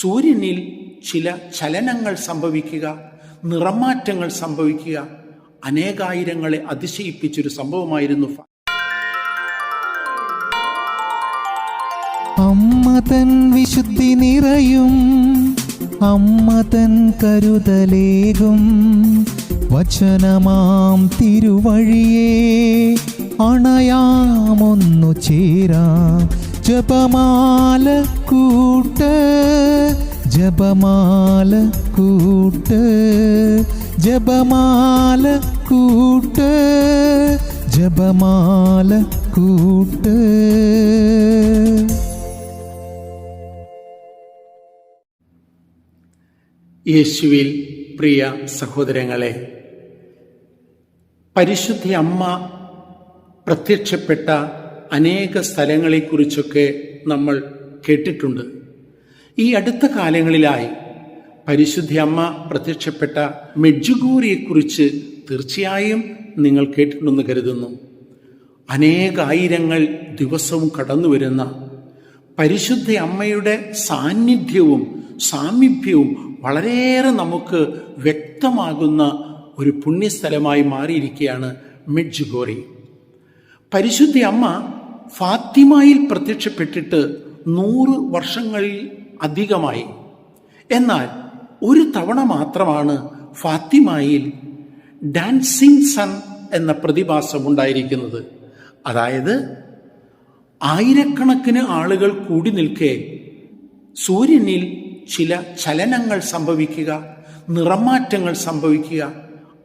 സൂര്യനിൽ ചില ചലനങ്ങൾ സംഭവിക്കുക നിറമാറ്റങ്ങൾ സംഭവിക്കുക അനേകായിരങ്ങളെ അതിശയിപ്പിച്ചൊരു സംഭവമായിരുന്നു അമ്മതൻ അമ്മ തൻ വിശുദ്ധി നിറയും അമ്മ തൻ കരുതലേകും. വചനമാം തിരുവഴിയേ അണയാമൊന്നു ചേരാ. ജപമാല കൂട്ട് ജപമാല കൂട്ട് ജപമാല കൂട്ട് ജപമാല കൂട്ട്. യേശുവിൽ പ്രിയ സഹോദരങ്ങളെ പരിശുദ്ധ അമ്മ പ്രത്യക്ഷപ്പെട്ട അനേക സ്ഥലങ്ങളെക്കുറിച്ചൊക്കെ നമ്മൾ കേട്ടിട്ടുണ്ട്. ഈ അടുത്ത കാലങ്ങളിലായി പരിശുദ്ധി അമ്മ പ്രത്യക്ഷപ്പെട്ട മെഡ്ജുഗൂരിയെക്കുറിച്ച് തീർച്ചയായും നിങ്ങൾ കേട്ടിട്ടുണ്ടെന്ന് കരുതുന്നു. അനേകായിരങ്ങൾ ദിവസവും കടന്നു വരുന്ന പരിശുദ്ധ അമ്മയുടെ സാന്നിധ്യവും സാമീപ്യവും വളരെയേറെ നമുക്ക് വ്യക്തമാകുന്ന ഒരു പുണ്യസ്ഥലമായി മാറിയിരിക്കുകയാണ് മെഡ്ജുഗോറി. പരിശുദ്ധ അമ്മ ഫാത്തിമയിൽ പ്രത്യക്ഷപ്പെട്ടിട്ട് നൂറ് വർഷങ്ങളിൽ അധികമായി. എന്നാൽ ഒരു തവണ മാത്രമാണ് ഫാത്തിമയിൽ ഡാൻസിങ് സൺ എന്ന പ്രതിഭാസം ഉണ്ടായിരിക്കുന്നത്. അതായത് ആയിരക്കണക്കിന് ആളുകൾ കൂടി നിൽക്കെ സൂര്യനിൽ ചില ചലനങ്ങൾ സംഭവിക്കുക നിറമാറ്റങ്ങൾ സംഭവിക്കുക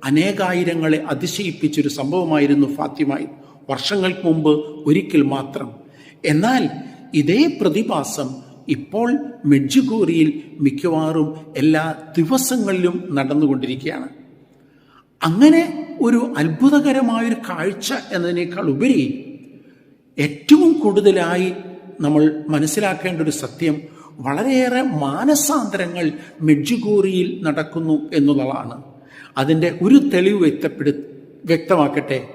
അനേകായിരങ്ങളെ അതിശയിപ്പിച്ചൊരു സംഭവമായിരുന്നു ഫാത്തിമായി വർഷങ്ങൾക്ക് മുമ്പ് ഒരിക്കൽ മാത്രം. എന്നാൽ ഇതേ പ്രതിഭാസം ഇപ്പോൾ മെഡ്ജുഗോറിയിൽ മിക്കവാറും എല്ലാ ദിവസങ്ങളിലും നടന്നുകൊണ്ടിരിക്കുകയാണ്. അങ്ങനെ ഒരു അത്ഭുതകരമായൊരു കാഴ്ച എന്നതിനേക്കാൾ ഉപരി ഏറ്റവും കൂടുതലായി നമ്മൾ മനസ്സിലാക്കേണ്ട ഒരു സത്യം വളരെയേറെ മാനസാന്തരങ്ങൾ മെഡ്ജുഗോറിയിൽ നടക്കുന്നു എന്നുള്ളതാണ്. അതിന്റെ ഒരു തെളിവ് വ്യക്തപ്പെടു വ്യക്തമാക്കട്ടെ.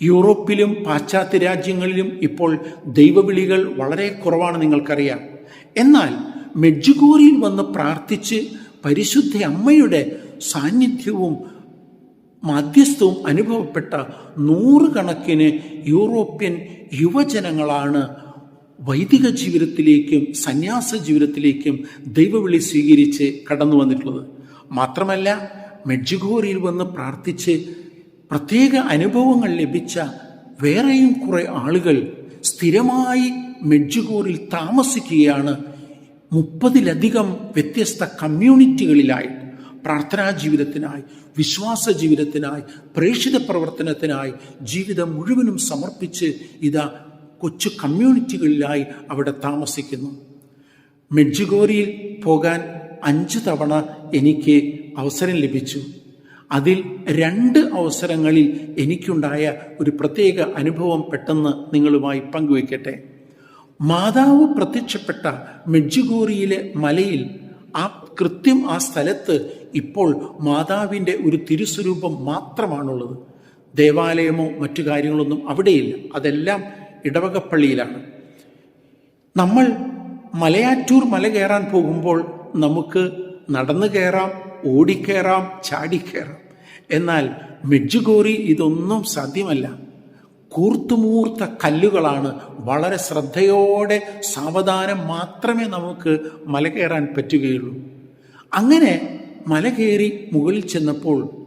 യൂറോപ്പിലും പാശ്ചാത്യ രാജ്യങ്ങളിലും ഇപ്പോൾ ദൈവവിളികൾ വളരെ കുറവാണ് നിങ്ങൾക്കറിയാം. എന്നാൽ മെഡ്ജുഗോറിയിൽ വന്ന് പ്രാർത്ഥിച്ച് പരിശുദ്ധ അമ്മയുടെ സാന്നിധ്യവും മധ്യസ്ഥവും അനുഭവപ്പെട്ട നൂറുകണക്കിന് യൂറോപ്യൻ യുവജനങ്ങളാണ് വൈദിക ജീവിതത്തിലേക്കും സന്യാസ ജീവിതത്തിലേക്കും ദൈവവിളി സ്വീകരിച്ച് കടന്നു വന്നിട്ടുള്ളത് മാത്രമല്ല മെഡ്ജുഗോറിയിൽ വന്ന് പ്രാർത്ഥിച്ച് പ്രത്യേക അനുഭവങ്ങൾ ലഭിച്ച വേറെയും കുറെ ആളുകൾ സ്ഥിരമായി മെഡ്ജുഗോറിൽ താമസിക്കുകയാണ്. മുപ്പതിലധികം വ്യത്യസ്ത കമ്മ്യൂണിറ്റികളിലായി പ്രാർത്ഥനാ ജീവിതത്തിനായി വിശ്വാസ ജീവിതത്തിനായി പ്രേക്ഷിത പ്രവർത്തനത്തിനായി ജീവിതം മുഴുവനും സമർപ്പിച്ച് ഇതാ കൊച്ചു കമ്മ്യൂണിറ്റികളിലായി അവിടെ താമസിക്കുന്നു. മെഡ്ജുഗോറിയിൽ പോകാൻ അഞ്ച് തവണ എനിക്ക് അവസരം ലഭിച്ചു. അതിൽ രണ്ട് അവസരങ്ങളിൽ എനിക്കുണ്ടായ ഒരു പ്രത്യേക അനുഭവം പെട്ടെന്ന് നിങ്ങളുമായി പങ്കുവയ്ക്കട്ടെ മാതാവ് പ്രത്യക്ഷപ്പെട്ട മെഡ്ജുഗോറിയിലെ മലയിൽ ആ കൃത്യം ആ സ്ഥലത്ത് ഇപ്പോൾ മാതാവിന്റെ ഒരു തിരുസ്വരൂപം മാത്രമാണുള്ളത്. ദേവാലയമോ മറ്റു കാര്യങ്ങളൊന്നും അവിടെയില്ല. അതെല്ലാം ഇടവകപ്പള്ളിയിലാണ്. നമ്മൾ മലയാറ്റൂർ മല കയറാൻ പോകുമ്പോൾ നമുക്ക് നടന്നു കയറാം ഓടിക്കയറാം ചാടിക്കേറാം. എന്നാൽ മെഡ്ജുഗോറി ഇതൊന്നും സാധ്യമല്ല. കൂർത്തുമൂർത്ത കല്ലുകളാണ് വളരെ ശ്രദ്ധയോടെ സാവധാനം മാത്രമേ നമുക്ക് മല കയറാൻ പറ്റുകയുള്ളൂ. അങ്ങനെ മല കയറി മുകളിൽ ചെന്നപ്പോൾ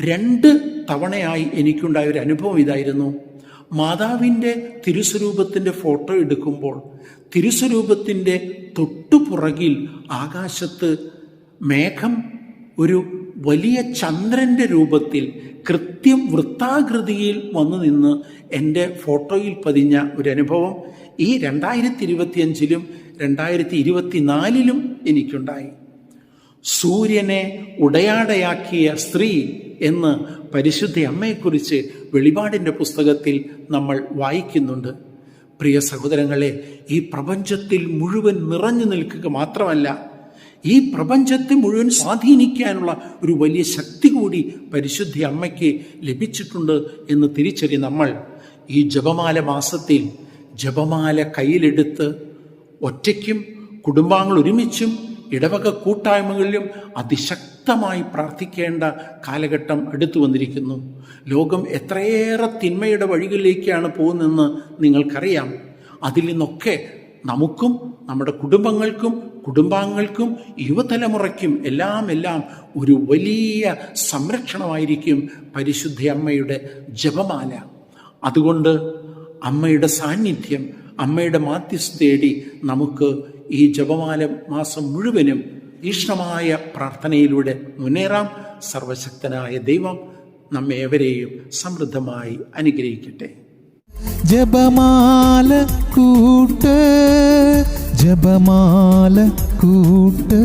രണ്ട് തവണയായി എനിക്കുണ്ടായ ഒരു അനുഭവം ഇതായിരുന്നു. മാതാവിന്റെ തിരുസ്വരൂപത്തിന്റെ ഫോട്ടോ എടുക്കുമ്പോൾ തിരുസ്വരൂപത്തിന്റെ തൊട്ടുപുറകിൽ ആകാശത്ത് മേഘം ഒരു വലിയ ചന്ദ്രന്റെ രൂപത്തിൽ കൃത്യം വൃത്താകൃതിയിൽ വന്നു നിന്ന് എന്റെ ഫോട്ടോയിൽ പതിഞ്ഞ ഒരു അനുഭവം ഈ രണ്ടായിരത്തി ഇരുപത്തിയഞ്ചിലും രണ്ടായിരത്തി ഇരുപത്തിനാലിലും എനിക്കുണ്ടായി. സൂര്യനെ ഉടയാടയാക്കിയ സ്ത്രീ എന്ന് പരിശുദ്ധ അമ്മയെക്കുറിച്ച് വെളിപാടിന്റെ പുസ്തകത്തിൽ നമ്മൾ വായിക്കുന്നുണ്ട്. പ്രിയ സഹോദരങ്ങളെ ഈ പ്രപഞ്ചത്തിൽ മുഴുവൻ നിറഞ്ഞു നിൽക്കുക മാത്രമല്ല ഈ പ്രപഞ്ചത്തെ മുഴുവൻ സ്വാധീനിക്കാനുള്ള ഒരു വലിയ ശക്തി കൂടി പരിശുദ്ധി അമ്മയ്ക്ക് ലഭിച്ചിട്ടുണ്ട് എന്ന് തിരിച്ചറി നമ്മൾ ഈ ജപമാല മാസത്തിൽ ജപമാല കയ്യിലെടുത്ത് ഒറ്റയ്ക്കും കുടുംബാംഗങ്ങൾ ഒരുമിച്ചും ഇടവക കൂട്ടായ്മകളിലും അതിശക്തമായി പ്രാർത്ഥിക്കേണ്ട കാലഘട്ടം അടുത്തു വന്നിരിക്കുന്നു. ലോകം എത്രയേറെ തിന്മയുടെ വഴികളിലേക്കാണ് പോകുന്നതെന്ന് നിങ്ങൾക്കറിയാം. അതിൽ നിന്നൊക്കെ നമുക്കും നമ്മുടെ കുടുംബങ്ങൾക്കും കുടുംബാംഗങ്ങൾക്കും യുവതലമുറയ്ക്കും എല്ലാം എല്ലാം ഒരു വലിയ സംരക്ഷണമായിരിക്കും പരിശുദ്ധ അമ്മയുടെ ജപമാല. അതുകൊണ്ട് അമ്മയുടെ സാന്നിധ്യം അമ്മയുടെ മാധ്യസ്ഥ തേടി നമുക്ക് ഈ ജപമാല മാസം മുഴുവനും തീഷ്ണമായ പ്രാർത്ഥനയിലൂടെ മുന്നേറാം. സർവശക്തനായ ദൈവം നമ്മേവരെയും സമൃദ്ധമായി അനുഗ്രഹിക്കട്ടെ. ജപമാല കൂട്ട് ജപമാല കൂട്ട്